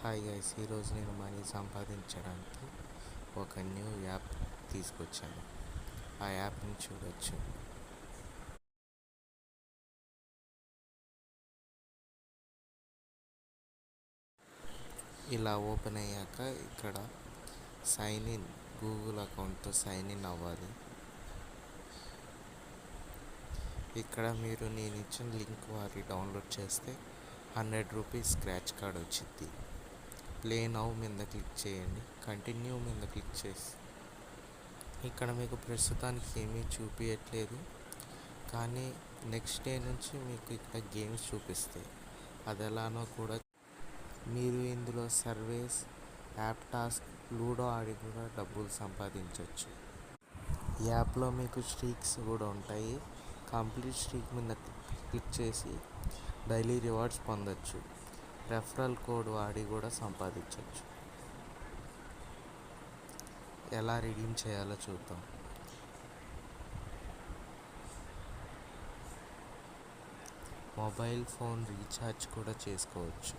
Hi guys ఈరోజు నేను money సంపాదించడానికి ఒక న్యూ యాప్ తీసుకొచ్చాను. ఆ యాప్ని చూడొచ్చు. ఇలా ఓపెన్ అయ్యాక ఇక్కడ సైన్ ఇన్ గూగుల్ అకౌంట్తో సైన్ ఇన్ అవ్వాలి. ఇక్కడ మీరు నేను ఇచ్చిన లింక్ వారి డౌన్లోడ్ చేస్తే హండ్రెడ్ రూపీస్ స్క్రాచ్ కార్డ్ వచ్చింది ప్లే నౌ మీద క్లిక్ చేయండి. కంటిన్యూ మీద క్లిక్ చేసి. ఇక్కడ మీకు ప్రస్తుతానికి ఏమీ చూపించట్లేదు కానీ నెక్స్ట్ డే నుంచి మీకు ఇక్కడ గేమ్స్ చూపిస్తాయి. అది ఎలానో కూడా మీరు ఇందులో సర్వేస్ యాప్ టాస్క్ లూడో ఆడి కూడా డబ్బులు సంపాదించవచ్చు యాప్లో మీకు స్ట్రీక్స్ కూడా ఉంటాయి. కంప్లీట్ స్ట్రీక్ మీద క్లిక్ చేసి డైలీ రివార్డ్స్ పొందొచ్చు. రెఫరల్ కోడ్ వాడి కూడా సంపాదించవచ్చు ఎలా రిడీమ్ చేయాలో చూద్దాం. మొబైల్ ఫోన్ రీఛార్జ్ కూడా చేసుకోవచ్చు.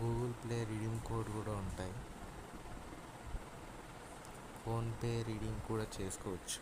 గూగుల్ ప్లే రిడీమ్ కోడ్ కూడా ఉంటాయి. ఫోన్పే రీడింగ్ కూడా చేసుకోవచ్చు.